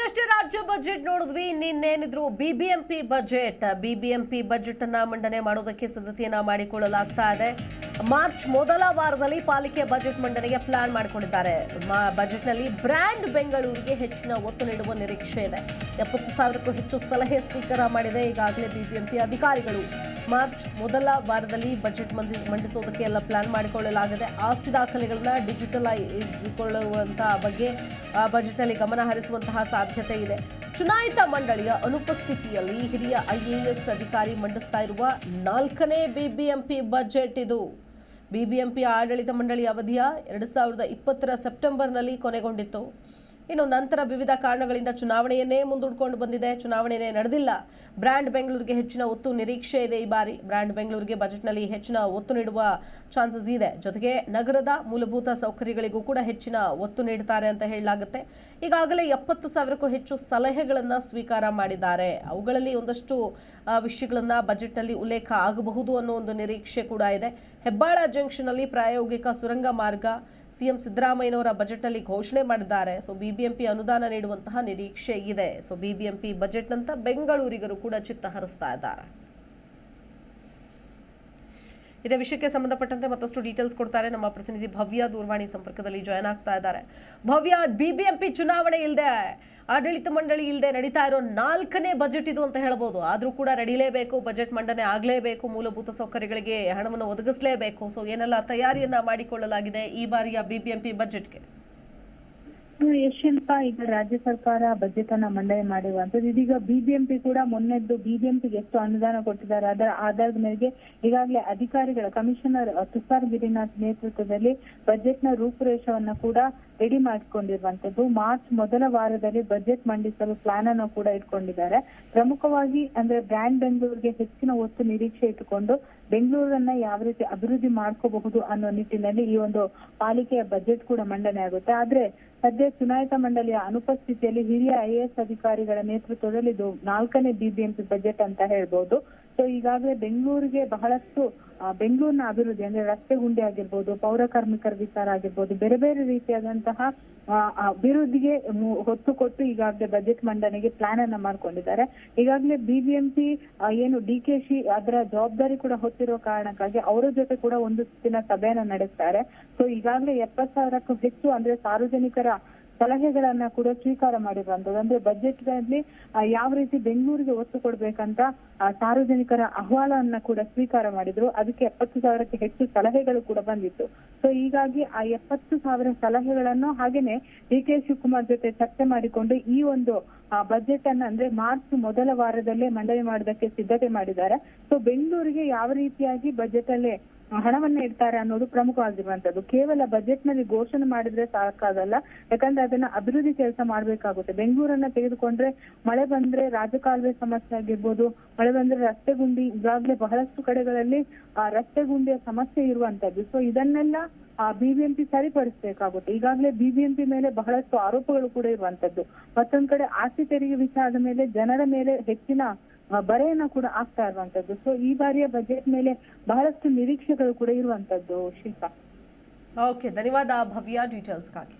ಈಗಷ್ಟೇ ರಾಜ್ಯ ಬಜೆಟ್ ನೋಡಿದ್ವಿ. ಇನ್ನೇನಿದ್ರು ಬಿಬಿಎಂಪಿ ಬಜೆಟ್ ಬಿಬಿಎಂಪಿ ಬಜೆಟ್ ಅನ್ನ ಮಂಡನೆ ಮಾಡೋದಕ್ಕೆ ಸಿದ್ಧತೆಯನ್ನ ಮಾಡಿಕೊಳ್ಳಲಾಗ್ತಾ ಇದೆ. ಮಾರ್ಚ್ ಮೊದಲ ವಾರದಲ್ಲಿ ಪಾಲಿಕೆ ಬಜೆಟ್ ಮಂಡನೆಗೆ ಪ್ಲಾನ್ ಮಾಡಿಕೊಂಡಿದ್ದಾರೆ. ಬಜೆಟ್ನಲ್ಲಿ ಬ್ರ್ಯಾಂಡ್ ಬೆಂಗಳೂರಿಗೆ ಹೆಚ್ಚಿನ ಒತ್ತು ನೀಡುವ ನಿರೀಕ್ಷೆ ಇದೆ. ಎಪ್ಪತ್ತು ಸಾವಿರಕ್ಕೂ ಹೆಚ್ಚು ಸಲಹೆ ಸ್ವೀಕಾರ ಮಾಡಿದೆ. ಈಗಾಗಲೇ ಬಿಬಿಎಂಪಿ ಅಧಿಕಾರಿಗಳು. ಮಾರ್ಚ್ ಮೊದಲ ವಾರದಲ್ಲಿ ಬಜೆಟ್ ಮಂದಿ ಮಂಡಿಸೋದಕ್ಕೆ ಎಲ್ಲ ಪ್ಲಾನ್ ಮಾಡಿಕೊಳ್ಳಲಾಗಿದೆ ಆಸ್ತಿ ದಾಖಲೆಗಳನ್ನ ಡಿಜಿಟಲೈಸ್ಕೊಳ್ಳುವಂತಹ ಬಗ್ಗೆ ಬಜೆಟ್ನಲ್ಲಿ ಗಮನ ಹರಿಸುವಂತಹ ಸಾಧ್ಯತೆ ಇದೆ. ಚುನಾಯಿತ ಮಂಡಳಿಯ ಅನುಪಸ್ಥಿತಿಯಲ್ಲಿ ಹಿರಿಯ ಐಎಎಸ್ ಅಧಿಕಾರಿ ಮಂಡಿಸ್ತಾ ಇರುವ ನಾಲ್ಕನೇ ಬಿಬಿಎಂಪಿ ಬಜೆಟ್ ಇದು. ಬಿಬಿಎಂಪಿ ಆಡಳಿತ ಮಂಡಳಿ ಅವಧಿಯ ಎರಡು ಸಾವಿರದ ಇಪ್ಪತ್ತರ ಸೆಪ್ಟೆಂಬರ್ನಲ್ಲಿ ಕೊನೆಗೊಂಡಿತ್ತು. ಇನ್ನು ನಂತರ ವಿವಿಧ ಕಾರಣಗಳಿಂದ ಚುನಾವಣೆಯನ್ನೇ ಮುಂದೂಡ್ಕೊಂಡು ಬಂದಿದೆ. ಚುನಾವಣೆಯೇ ನಡೆದಿಲ್ಲ. ಬ್ರ್ಯಾಂಡ್ ಬೆಂಗಳೂರಿಗೆ ಹೆಚ್ಚಿನ ಒತ್ತು ನಿರೀಕ್ಷೆ ಇದೆ ಈ ಬಾರಿ. ಬ್ರ್ಯಾಂಡ್ ಬೆಂಗಳೂರಿಗೆ ಬಜೆಟ್ನಲ್ಲಿ ಹೆಚ್ಚಿನ ಒತ್ತು ನೀಡುವ ಚಾನ್ಸಸ್ ಇದೆ. ಜೊತೆಗೆ ನಗರದ ಮೂಲಭೂತ ಸೌಕರ್ಯಗಳಿಗೂ ಕೂಡ ಹೆಚ್ಚಿನ ಒತ್ತು ನೀಡುತ್ತಾರೆ ಅಂತ ಹೇಳಲಾಗುತ್ತೆ. ಈಗಾಗಲೇ ಎಪ್ಪತ್ತು ಸಾವಿರಕ್ಕೂ ಹೆಚ್ಚು ಸಲಹೆಗಳನ್ನು ಸ್ವೀಕಾರ ಮಾಡಿದ್ದಾರೆ. ಅವುಗಳಲ್ಲಿ ಒಂದಷ್ಟು ವಿಷಯಗಳನ್ನು ಬಜೆಟ್ನಲ್ಲಿ ಉಲ್ಲೇಖ ಆಗಬಹುದು ಅನ್ನೋ ಒಂದು ನಿರೀಕ್ಷೆ ಕೂಡ ಇದೆ. ಹೆಬ್ಬಾಳ ಜಂಕ್ಷನ್ನಲ್ಲಿ ಪ್ರಾಯೋಗಿಕ ಸುರಂಗ ಮಾರ್ಗ ಸಿಎಂ ಸಿದ್ದರಾಮಯ್ಯನವರ ಬಜೆಟ್ನಲ್ಲಿ ಘೋಷಣೆ ಮಾಡಿದ್ದಾರೆ. ಸೊ, ಬಿಬಿಎಂಪಿ ಅನುದಾನ ನೀಡುವಂತಹ ನಿರೀಕ್ಷೆ ಇದೆ. ಸೊ, ಬಿಬಿಎಂಪಿ ಬಜೆಟ್ನಂತ ಬೆಂಗಳೂರಿಗರು ಕೂಡ ಚಿತ್ತ ಹರಿಸ್ತಾ ಇದ್ದಾರೆ. ಇದೇ ವಿಷಯಕ್ಕೆ ಸಂಬಂಧಪಟ್ಟಂತೆ ಮತ್ತಷ್ಟು ಡೀಟೇಲ್ಸ್ ಕೊಡ್ತಾರೆ. ನಮ್ಮ ಪ್ರತಿನಿಧಿ ಭವ್ಯ ದೂರವಾಣಿ ಸಂಪರ್ಕದಲ್ಲಿ ಜಾಯ್ನ್ ಆಗ್ತಾ ಇದ್ದಾರೆ. ಭವ್ಯ ಬಿಬಿಎಂಪಿ ಚುನಾವಣೆ ಇಲ್ಲದೆ ಆಡಳಿತ ಮಂಡಳಿ ಇಲ್ಲದೆ ನಡೀತಾ ಇರೋ ನಾಲ್ಕನೇ ಬಜೆಟ್ ಇದು ಅಂತ ಹೇಳ್ಬೋದು. ಆದರೂ ಕೂಡ ನಡೀಲೇಬೇಕು ಬಜೆಟ್ ಮಂಡನೆ ಆಗಲೇಬೇಕು, ಮೂಲಭೂತ ಸೌಕರ್ಯಗಳಿಗೆ ಹಣವನ್ನು ಒದಗಿಸಲೇಬೇಕು. ಸೊ ಏನೆಲ್ಲ ತಯಾರಿಯನ್ನ ಮಾಡಿಕೊಳ್ಳಲಾಗಿದೆ ಈ ಬಾರಿಯ ಬಿಬಿಎಂಪಿ ಬಜೆಟ್ಗೆ ಯಶಂತ ಈಗ ರಾಜ್ಯ ಸರ್ಕಾರ ಬಜೆಟ್ ಅನ್ನ ಮಂಡನೆ ಮಾಡಿರುವಂತದ್ದು ಇದೀಗ ಬಿಬಿಎಂಪಿ ಕೂಡ ಮೊನ್ನೆದ್ದು ಬಿಬಿಎಂಪಿಗೆ ಎಷ್ಟು ಅನುದಾನ ಕೊಟ್ಟಿದ್ದಾರೆ. ಅದರ ಆಧಾರದ ಮೇರೆಗೆ ಈಗಾಗಲೇ ಅಧಿಕಾರಿಗಳ ಕಮಿಷನರ್ ತುಷಾರ್ ಗಿರಿನಾಥ್ ನೇತೃತ್ವದಲ್ಲಿ ಬಜೆಟ್ನ ರೂಪುರೇಷವನ್ನ ಕೂಡ ರೆಡಿ ಮಾಡಿಕೊಂಡಿರುವಂತದ್ದು. ಮಾರ್ಚ್ ಮೊದಲ ವಾರದಲ್ಲಿ ಬಜೆಟ್ ಮಂಡಿಸಲು ಪ್ಲಾನ್ ಅನ್ನು ಕೂಡ ಇಟ್ಕೊಂಡಿದ್ದಾರೆ. ಪ್ರಮುಖವಾಗಿ ಅಂದ್ರೆ ಬ್ರ್ಯಾಂಡ್ ಬೆಂಗಳೂರಿಗೆ ಹೆಚ್ಚಿನ ಒತ್ತು ನಿರೀಕ್ಷೆ ಇಟ್ಟುಕೊಂಡು ಬೆಂಗಳೂರನ್ನ ಯಾವ ರೀತಿ ಅಭಿವೃದ್ಧಿ ಮಾಡ್ಕೋಬಹುದು ಅನ್ನೋ ನಿಟ್ಟಿನಲ್ಲಿ ಈ ಒಂದು ಪಾಲಿಕೆಯ ಬಜೆಟ್ ಕೂಡ ಮಂಡನೆ ಆಗುತ್ತೆ. ಆದ್ರೆ ಸದ್ಯ ಚುನಾಯಿತ ಮಂಡಳಿಯ ಅನುಪಸ್ಥಿತಿಯಲ್ಲಿ ಹಿರಿಯ ಐಎಎಸ್ ಅಧಿಕಾರಿಗಳ ನೇತೃತ್ವದಲ್ಲಿ ಇದು ನಾಲ್ಕನೇ ಬಿಬಿಎಂಪಿ ಬಜೆಟ್ ಅಂತ ಹೇಳ್ಬೋದು. ಸೊ ಈಗಾಗಲೇ ಬೆಂಗಳೂರಿಗೆ ಬಹಳಷ್ಟು ಬೆಂಗಳೂರಿನ ಅಭಿವೃದ್ಧಿ, ಅಂದ್ರೆ ರಸ್ತೆ ಗುಂಡಿ ಆಗಿರ್ಬೋದು, ಪೌರ ಕಾರ್ಮಿಕರ ವಿಚಾರ ಆಗಿರ್ಬೋದು, ಬೇರೆ ಬೇರೆ ರೀತಿಯಾದಂತಹ ಅಭಿವೃದ್ಧಿಗೆ ಹೊತ್ತು ಕೊಟ್ಟು ಈಗಾಗಲೇ ಬಜೆಟ್ ಮಂಡನೆಗೆ ಪ್ಲಾನ್ ಅನ್ನ ಮಾಡ್ಕೊಂಡಿದ್ದಾರೆ. ಈಗಾಗಲೇ ಬಿಬಿಎಂಪಿ ಏನು ಡಿ ಕೆ ಶಿ ಅದರ ಜವಾಬ್ದಾರಿ ಕೂಡ ಹೊತ್ತಿರೋ ಕಾರಣಕ್ಕಾಗಿ ಅವರ ಜೊತೆ ಕೂಡ ಒಂದು ಸುತ್ತಿನ ಸಭೆಯನ್ನ ನಡೆಸ್ತಾರೆ. ಸೊ ಈಗಾಗಲೇ ಎಪ್ಪತ್ ಸಾವಿರಕ್ಕೂ ಹೆಚ್ಚು, ಅಂದ್ರೆ ಸಾರ್ವಜನಿಕರ ಸಲಹೆಗಳನ್ನ ಕೂಡ ಸ್ವೀಕಾರ ಮಾಡಿರುವಂತದ್ದು ಅಂದ್ರೆ ಬಜೆಟ್ನಲ್ಲಿ ಯಾವ ರೀತಿ ಬೆಂಗಳೂರಿಗೆ ಒತ್ತು ಕೊಡ್ಬೇಕಂತ ಸಾರ್ವಜನಿಕರ ಅಹವಾಲನ್ನ ಕೂಡ ಸ್ವೀಕಾರ ಮಾಡಿದ್ರು. ಅದಕ್ಕೆ ಎಪ್ಪತ್ತು ಸಾವಿರಕ್ಕೆ ಹೆಚ್ಚು ಸಲಹೆಗಳು ಕೂಡ ಬಂದಿತ್ತು. ಸೊ ಹೀಗಾಗಿ ಆ ಎಪ್ಪತ್ತು ಸಾವಿರ ಸಲಹೆಗಳನ್ನು ಹಾಗೇನೆ ಡಿ ಕೆ ಶಿವಕುಮಾರ್ ಜೊತೆ ಚರ್ಚೆ ಮಾಡಿಕೊಂಡು ಈ ಒಂದು ಬಜೆಟ್ ಅನ್ನ ಅಂದ್ರೆ ಮಾರ್ಚ್ ಮೊದಲ ವಾರದಲ್ಲೇ ಮಂಡನೆ ಮಾಡೋದಕ್ಕೆ ಸಿದ್ಧತೆ ಮಾಡಿದ್ದಾರೆ. ಸೊ ಬೆಂಗಳೂರಿಗೆ ಯಾವ ರೀತಿಯಾಗಿ ಬಜೆಟ್ ಅಲ್ಲೇ ಹಣವನ್ನ ಇಡ್ತಾರೆ ಅನ್ನೋದು ಪ್ರಮುಖವಾಗಿರುವಂತದ್ದು ಕೇವಲ ಬಜೆಟ್ನಲ್ಲಿ ಘೋಷಣೆ ಮಾಡಿದ್ರೆ ಸಾಕಾಗಲ್ಲ. ಯಾಕಂದ್ರೆ ಅದನ್ನ ಅಭಿವೃದ್ಧಿ ಕೆಲಸ ಮಾಡ್ಬೇಕಾಗುತ್ತೆ. ಬೆಂಗಳೂರನ್ನ ತೆಗೆದುಕೊಂಡ್ರೆ ಮಳೆ ಬಂದ್ರೆ ರಾಜಕಾಲುವೆ ಸಮಸ್ಯೆ ಆಗಿರ್ಬೋದು, ಮಳೆ ಬಂದ್ರೆ ರಸ್ತೆ ಗುಂಡಿ, ಈಗಾಗಲೇ ಬಹಳಷ್ಟು ಕಡೆಗಳಲ್ಲಿ, ಆ, ರಸ್ತೆ ಗುಂಡಿಯ ಸಮಸ್ಯೆ ಇರುವಂತದ್ದು ಸೊ ಇದನ್ನೆಲ್ಲ, ಆ ಬಿಬಿಎಂಪಿ ಸರಿಪಡಿಸಬೇಕಾಗುತ್ತೆ. ಈಗಾಗಲೇ ಬಿಬಿಎಂಪಿ ಮೇಲೆ ಬಹಳಷ್ಟು ಆರೋಪಗಳು ಕೂಡ ಇರುವಂತದ್ದು ಮತ್ತೊಂದ್ ಕಡೆ ಆಸ್ತಿ ತೆರಿಗೆ ವಿಚಾರದ ಮೇಲೆ ಜನರ ಮೇಲೆ ಹೆಚ್ಚಿನ ಬರೆಯನ್ನ ಕೂಡ ಆಗ್ತಾ ಇರುವಂತದ್ದು. ಸೊ ಈ ಬಾರಿಯ ಬಜೆಟ್ ಮೇಲೆ ಬಹಳಷ್ಟು ನಿರೀಕ್ಷೆಗಳು ಕೂಡ ಇರುವಂತದ್ದು ಶಿಲ್ಪ. ಓಕೆ ಧನ್ಯವಾದ ಭವ್ಯ ಡೀಟೇಲ್ಸ್ಗಾಗಿ